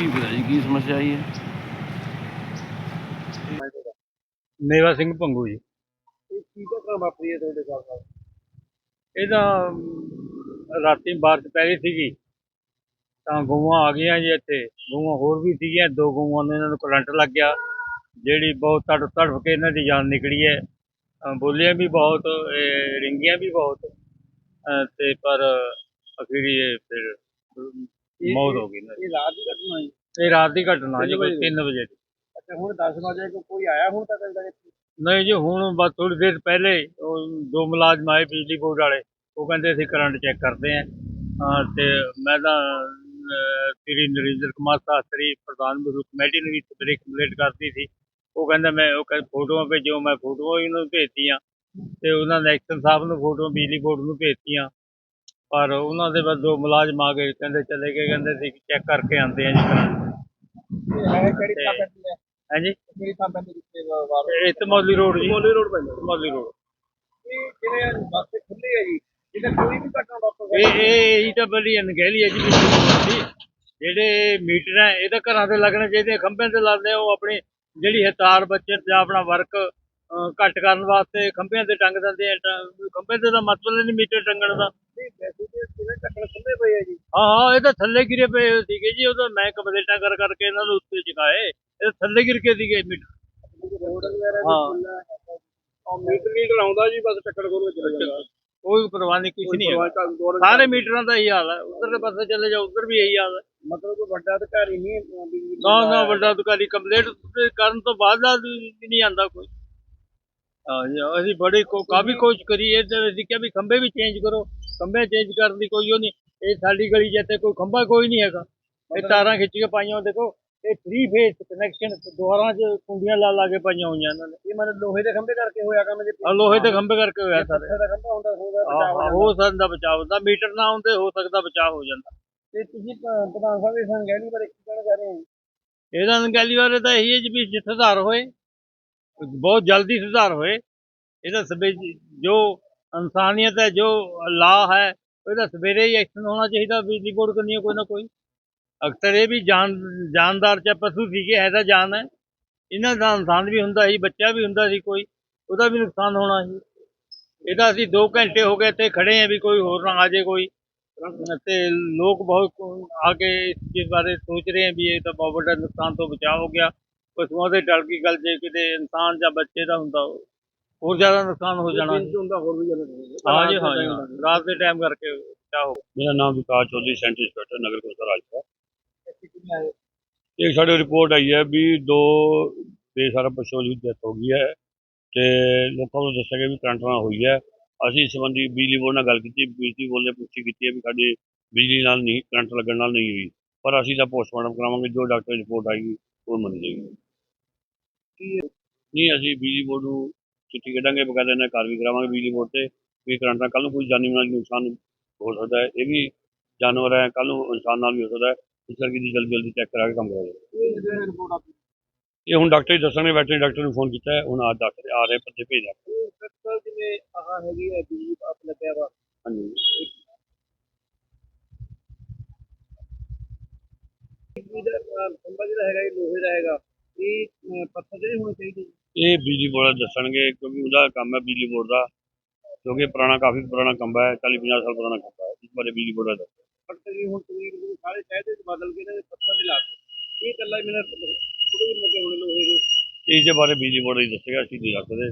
ਕੀ ਪਤਾ ਜੀ ਕੀ ਸਮੱਸਿਆ ਆਈ ਹੈ ਮੇਵਾ ਸਿੰਘ ਭੰਗੂ ਜੀ। ਇਹ ਕੀ ਘਟਨਾ ਵਾਪਰੀ ਹੈ ਤੁਹਾਡੇ ਨਾਲ? ਇਹਦਾ ਰਾਤੀ ਬਾਰਿਸ਼ ਪੈ ਰਹੀ ਸੀਗੀ। ਤਾਂ ਗਊਆਂ ਆ ਗਈਆਂ ਜੀ ਇੱਥੇ। ਗਊਆਂ ਹੋਰ ਵੀ ਸੀਗੀਆਂ ਦੋ ਗਊਆਂ ਨੂੰ ਇਹਨਾਂ ਨੂੰ ਕਰੰਟ ਲੱਗ ਗਿਆ। ਜਿਹੜੀ ਬਹੁਤ ਤੜਫ ਤੜਫ ਕੇ ਇਹਨਾਂ ਦੀ ਜਾਨ ਨਿਕਲੀ ਹੈ। ਬੋਲੀਆਂ ਵੀ ਬਹੁਤ ਇਹ ਰਿੰਗੀਆਂ ਵੀ ਬਹੁਤ। ਤੇ ਪਰ ਅਖੀਰੀ ਇਹ ਫਿਰ ਮੌਤ ਹੋ ਗਈ ਇਹਨਾਂ ਦੀ। ਇਹ ਰਾਤ ਦੀ ਘਟਨਾ ਹੈ ਇਹ ਰਾਤ ਦੀ ਘਟਨਾ ਜੀ ਵਜੇ? 3 ਵਜੇ ਦੀ। ਅੱਛਾ ਹੁਣ 10 ਵਜੇ ਕੋ ਕੋਈ ਆਇਆ ਹੁਣ ਤੱਕ ਤੱਕ ਨਹੀਂ ਜੀ ਹੁਣ ਬਸ ਥੋੜੀ ਦੇਰ ਪਹਿਲੇ ਉਹ ਦੋ ਮੁਲਾਜ਼ਮ ਆਏ ਬਿਜਲੀ ਬੋਰਡ ਵਾਲੇ। ਉਹ ਕਹਿੰਦੇ ਅਸੀਂ ਕਰੰਟ ਚੈੱਕ ਕਰਦੇ ਆਂ ਹਾਂ ਤੇ ਮੈਂ ਤਾਂ ਅਹ, ਸ੍ਰੀ ਨਰਿੰਦਰ ਕੁਮਾਰ ਸ਼ਾਸਤਰੀ ਪ੍ਰਧਾਨ ਵਿਰੋਧ ਕਮੇਟੀ ਨੂੰ ਵੀ ਸਵੇਰੇ ਕੰਪਲੀਟ ਕਰਤੀ ਸੀ। ਉਹ ਕਹਿੰਦਾ ਮੈਂ ਉਹ ਕਹਿੰਦੇ ਫੋਟੋਆਂ ਭੇਜੋ ਮੈਂ ਫੋਟੋਆਂ ਵੀ ਉਹਨਾਂ ਨੂੰ ਭੇਜਤੀਆਂ। ਤੇ ਉਹਨਾਂ ਨੇ ਐਕਸ਼ਨ ਸਾਹਿਬ ਨੂੰ ਫੋਟੋਆਂ ਬਿਜਲੀ ਬੋਰਡ ਨੂੰ ਭੇਜਤੀਆਂ। ਪਰ ਉਹਨਾਂ ਦੇ ਬਸ ਦੋ ਮੁਲਾਜ਼ਮ ਆ ਗਏ ਕਹਿੰਦੇ ਚਲੇ ਗਏ ਕਹਿੰਦੇ ਅਸੀਂ ਚੈੱਕ ਕਰਕੇ ਆਉਂਦੇ ਆਂ ਜੀ ਕਰੰਟ ਇਹ ਹੈ ਕਿਹੜੀ ਥਾਂ ਤੇ- ਪੈਂਦੀ ਹੈ? ਹਾਂਜੀ? ਕਿਹੜੀ ਥਾਂ ਪੈਂਦੀ ਜਿੱਥੇ ਵਾਰ ਇਹ ਤਮੌਲੀ ਰੋਡ ਜੀ। ਮੋਲੀ ਰੋਡ ਪੈਂਦਾ ਤਮੌਲੀ ਰੋਡ। ਇਹ ਜਿਵੇਂ ਬੱਸ ਖੁੱਲੀ ਹੈ ਜੀ? ਜਿਹਦੇ ਕੋਈ ਵੀ ਘਟਨਾ ਵਾਪਰ ਇਹ ਇਹ ਇਹੀ ਤਾਂ ਬੜੀ ਅਣਗਹਿਲੀ ਹੈ ਜੀ ਬਿਜਲੀ ਬੋਰਡ ਦੀ। ਜਿਹੜੇ ਮੀਟਰ ਹੈ ਇਹ ਤਾਂ ਘਰਾਂ ਤੇ ਲੱਗਣੇ ਚਾਹੀਦੇ ਖੰਭਿਆਂ ਤੇ ਲਾਉਂਦੇ ਆ, ਉਹ ਆਪਣੀ ਜਿਹੜੀ ਹੈ ਤਾਰ ਬੱਚਤ ਜਾਂ ਆਪਣਾ ਵਰਕ ਘੱਟ ਕਰਨ ਵਾਸਤੇ ਖੰਭਿਆਂ ਤੇ ਟੰਗ ਦਿੰਦੇ ਆ ਖੰਭੇ ਤੇ ਤਾਂ ਮਤਲਬ ਨਹੀਂ ਮੀਟਰ ਟੰਗਣ ਦਾ। ਹੈ ਇਹ ਤਾਂ ਥੱਲੇ ਗਿਰੇ ਪਏ ਹੋਏ ਸੀਗੇ ਜੀ ਉਹ ਤਾਂ ਮੈਂ ਕੰਪਲੇਂਟਾਂ ਕਰ ਕਰਕੇ ਇਹਨਾਂ ਨੂੰ ਉੱਤੇ ਚੁਕਾਏ ਇਹ ਥੱਲੇ ਗਿਰ ਕੇ ਸੀਗੇ ਮੀਟਰ ਹਾਂ। ਉਹ ਮੀਟਰ ਨਹੀਂ ਲਾਉਂਦਾ ਜੀ ਬਸ ਟੱਕਣ ਕੋਲ ਚਲੇ ਜਾਂਦਾ। ਕੋਈ ਪਰਵਾਹ ਨਹੀਂ ਕੁਝ ਨਹੀਂ ਸਾਰੇ ਮੀਟਰਾਂ ਦਾ ਹੀ ਹਾਲ ਹੈ। ਉਧਰਲੇ ਪਾਸੇ ਚਲੇ ਜਾਓ ਉਧਰ ਵੀ ਇਹੀ ਹਾਲ ਹੈ। ਮਤਲਬ ਕੋਈ ਵੱਡਾ ਅਧਿਕਾਰੀ ਨਹੀਂ ਨਾ ਦਾ ਨਾ ਵੱਡਾ ਅਧਿਕਾਰੀ ਕੰਪਲੇਂਟ ਕਰਨ ਤੋਂ ਬਾਅਦ ਦਾ ਵੀ ਨਹੀਂ ਆਂਦਾ ਕੋਈ। ਹਾਂ ਜੀ, ਅਸੀਂ ਬੜੀ ਕੋ ਕਾਫੀ ਕੋਸ਼ਿਸ਼ ਕਰੀ ਇਹ ਤੇ ਅਸੀਂ ਕਿਹਾ ਵੀ ਖੰਭੇ ਵੀ ਚੇਂਜ ਕਰੋ। ਖੰਭੇ ਚੇਂਜ ਕਰਨ ਦੀ ਕੋਈ ਉਹ ਨਹੀਂ। ਇਹ ਸਾਡੀ ਗਲੀ ਜਿੱਤੇ ਕੋਈ ਖੰਭਾ ਕੋਈ ਨਹੀਂ ਹੈਗਾ। ਇਹ ਤਾਰਾਂ ਖਿੱਚ ਕੇ ਪਾਈਆਂ ਦੇਖੋ ਇਹ ਥ੍ਰੀ ਫੇਸ ਕਨੈਕਸ਼ਨ ਦੁਆਰਾਂ 'ਚ ਕੁੰਡੀਆਂ ਲਾ ਲਾ ਕੇ ਪਾਈਆਂ ਹੋਈਆਂ ਇਹਨਾਂ ਨੇ। ਇਹ ਮਤਲਬ ਲੋਹੇ ਦੇ ਖੰਭੇ ਕਰਕੇ ਹੋਇਆ ਕੰਮ ਜੇ? ਆਹ ਲੋਹੇ ਦੇ ਖੰਭੇ ਕਰਕੇ ਹੋਇਆ ਸਾਰੇ। ਦਾ ਖੰਭਾ ਹੁੰਦਾ ਹੋਊਗਾ ਹਾਂ, ਬਚਾਅ ਹੋ ਸਕਦਾ ਬਚਾਅ ਹੁੰਦਾ। ਮੀਟਰ ਨਾ ਹੁੰਦੇ ਹੋ ਸਕਦਾ ਬਚਾਅ ਹੋ ਜਾਂਦਾ। ਤੇ ਤੁਸੀਂ ਪ੍ਰਧਾਨ ਸਾਹਿਬ ਇਸ ਅੰਗੈਲੀ ਬਾਰੇ ਕੀ ਕਹਿਣਾ ਚਾਹ ਰਹੇ ਹੋ ਇਹਦਾ ਅਣਗਹਿਲੀ ਬਾਰੇ ਤਾਂ ਇਹੀ ਹੈ ਜੀ ਵੀ ਸੁਧਾਰ ਹੋਏ ਬਹੁਤ ਜਲਦੀ ਸੁਧਾਰ ਹੋਏ। ਇਹਦਾ ਸਵੇ ਜੋ ਇਨਸਾਨੀਅਤ ਹੈ, ਜੋ ਲਾ ਹੈ, ਉਹਦਾ ਸਵੇਰੇ ਹੀ ਐਕਸ਼ਨ ਹੋਣਾ ਚਾਹੀਦਾ, ਬਿਜਲੀ ਬੋਰਡ ਕਰਨੀ ਹੈ, ਕੋਈ ਨਾ ਕੋਈ। ਅਕਸਰ ਇਹ ਵੀ ਜਾਨ ਜਾਨਦਾਰ ਚ ਪਸ਼ੂ ਸੀਗੇ ਹੈ ਤਾਂ ਜਾਨ ਹੈ। ਇਹਨਾਂ ਦਾ ਇਨਸਾਨ ਵੀ ਹੁੰਦਾ ਸੀ, ਬੱਚਾ ਵੀ ਹੁੰਦਾ ਸੀ ਕੋਈ, ਉਹਦਾ ਵੀ ਨੁਕਸਾਨ ਹੋਣਾ ਸੀ। ਇਹਦਾ ਅਸੀਂ 2 ਘੰਟੇ ਹੋ ਗਏ ਇੱਥੇ ਖੜੇ ਆ ਵੀ ਕੋਈ ਹੋਰ ਨਾ ਆ ਜਾਏ ਕੋਈ। ਤੇ ਲੋਕ ਬਹੁਤ ਆ ਕੇ ਇਸ ਚੀਜ਼ ਬਾਰੇ ਸੋਚ ਰਹੇ ਆ ਵੀ ਇਹ ਤਾਂ ਬਹੁਤ ਵੱਡਾ ਨੁਕਸਾਨ ਤੋਂ ਬਚਾਅ ਹੋ ਗਿਆ। ਪਸ਼ੂਆਂ ਦੇ ਡਰ ਕੀ ਗੱਲ ਜੇ ਕਿਤੇ ਇਨਸਾਨ ਜਾਂ ਬੱਚੇ ਦਾ ਹੁੰਦਾ ਹੋਰ ਜ਼ਿਆਦਾ ਨੁਕਸਾਨ ਹੋ ਜਾਣਾ 'ਚ ਹੁੰਦਾ ਹੋਰ ਵੀ ਜ਼ਿਆਦਾ ਹਾਂ ਜੀ ਹਾਂ ਜੀ ਹਾਂ। ਰਾਤ ਦੇ ਟਾਈਮ ਕਰਕੇ ਬਚਾਅ ਹੋ ਮੇਰਾ ਨਾਮ ਵਿਕਾਸ ਚੌਧਰੀ ਸੈਂਟਰ ਇੰਸਪੈਕਟਰ ਨਗਰ ਕੌਂਸਲ ਰਾਜਪੁਰਾ ਇੱਕ ਸਾਡੇ ਰਿਪੋਰਟ ਆਈ ਹੈ ਵੀ ਦੋ ਬੇਸਹਾਰਾ ਪਸ਼ੂਆਂ ਦੀ ਡੈਥ ਹੋ ਗਈ ਹੈ ਤੇ ਲੋਕਾਂ ਨੂੰ ਦੱਸਿਆ ਗਿਆ ਵੀ ਕਰੰਟ ਨਾਲ ਹੋਈ ਹੈ। ਅਸੀਂ ਇਸ ਸੰਬੰਧੀ ਬਿਜਲੀ ਬੋਰਡ ਨਾਲ ਗੱਲ ਕੀਤੀ ਬਿਜਲੀ ਬੋਰਡ ਨੇ ਪੁਸ਼ਟੀ ਕੀਤੀ ਹੈ ਵੀ ਸਾਡੇ ਬਿਜਲੀ ਨਾਲ ਨਹੀਂ ਕਰੰਟ ਲੱਗਣ ਨਾਲ ਨਹੀਂ ਹੋਈ। ਪਰ ਅਸੀਂ ਤਾਂ ਪੋਸਟਮਾਰਟਮ ਕਰਾਵਾਂਗੇ ਜੋ ਡਾਕਟਰ ਦੀ ਰਿਪੋਰਟ ਆਏਗੀ ਉਹ ਮੰਨੀ ਜਾਏਗੀ ਨਹੀਂ ਅਸੀਂ ਬਿਜਲੀ ਬੋਰਡ ਨੂੰ ਚਿੱਠੀ ਕੱਢਾਂਗੇ, ਬਕਾਇਦਾ ਇਹਨਾਂ ਕਾਰਵਾਈ ਕਰਾਵਾਂਗੇ ਬਿਜਲੀ ਬੋਰਡ ਤੇ, ਵੀ ਕਰੰਟ ਨਾਲ ਕੱਲ ਨੂੰ ਕੋਈ ਜਾਨੀ ਮਾਲੀ ਨੁਕਸਾਨ ਹੋ ਸਕਦਾ ਹੈ, ਇਹ ਵੀ ਜਾਨਵਰ ਹੈ ਕੱਲ ਨੂੰ ਇਨਸਾਨ ਨਾਲ ਵੀ ਹੋ ਸਕਦਾ ਹੈ, ਇਸ ਕਰਕੇ ਜੀ ਜਲਦੀ ਜਲਦੀ ਚੈੱਕ ਕਰਾ ਕੇ ਕੰਮ ਕਰਾਇਆ ਇਹ ਹੁਣ ਡਾਕਟਰ ਹੀ ਦੱਸਣਗੇ, ਵੈਟਰਨਰੀ ਡਾਕਟਰ ਨੂੰ ਫੋਨ ਕੀਤਾ ਹੈ, ਹੁਣ ਅੱਜ ਡਾਕਟਰ ਆ ਰਹੇ ਪੱਤੇ ਭੇਜ ਜਿਵੇਂ ਆਹ ਹੈਗੀ ਹੈ ਬਿਜਲੀ ਆਪ ਲੱਗਿਆ ਵਾ ਹਾਂਜੀ ਬਿਜਲੀ ਖੰਭਾ ਜਿਹੜਾ ਹੈਗਾ, ਇਹ ਲੋਹੇ ਦਾ ਹੈਗਾ, ਇਹ ਪੱਥਰ ਦੇ ਹੋਣੇ ਚਾਹੀਦੇ ਇਹ ਬਿਜਲੀ ਬੋਰਡ ਦੱਸਣਗੇ ਕਿਉਂਕਿ ਉਹਦਾ ਕੰਮ ਹੈ ਬਿਜਲੀ ਬੋਰਡ ਦਾ ਕਿਉਂਕਿ ਪੁਰਾਣਾ ਕਾਫੀ ਪੁਰਾਣਾ ਕੰਮ ਹੈ 40 50 ਸਾਲ ਪੁਰਾਣਾ ਕੰਮ ਹੈ ਇਸ ਬਾਰੇ ਬਿਜਲੀ ਬੋਰਡ ਦਾ ਪਰ ਤਕਰੀਬਨ ਹੁਣ ਤਕਰੀਬਨ ਸਾਰੇ ਸ਼ਹਿਰ ਦੇ ਬਦਲ ਕੇ ਇਹਨਾਂ ਦੇ ਪੱਥਰ ਦੇ ਲਾਤੇ ਇਹ ਇਕੱਲਾ ਹੀ ਮੇਰਾ ਥੋੜੇ ਜਿਹੇ ਮੋਟੇ ਹੋਣੇ ਲੋਹੇ ਦੇ ਇਸ ਦੇ ਬਾਰੇ ਬਿਜਲੀ ਬੋਰਡ ਹੀ ਦੱਸੇਗਾ ਅਸੀਂ ਨਹੀਂ ਰੱਖਦੇ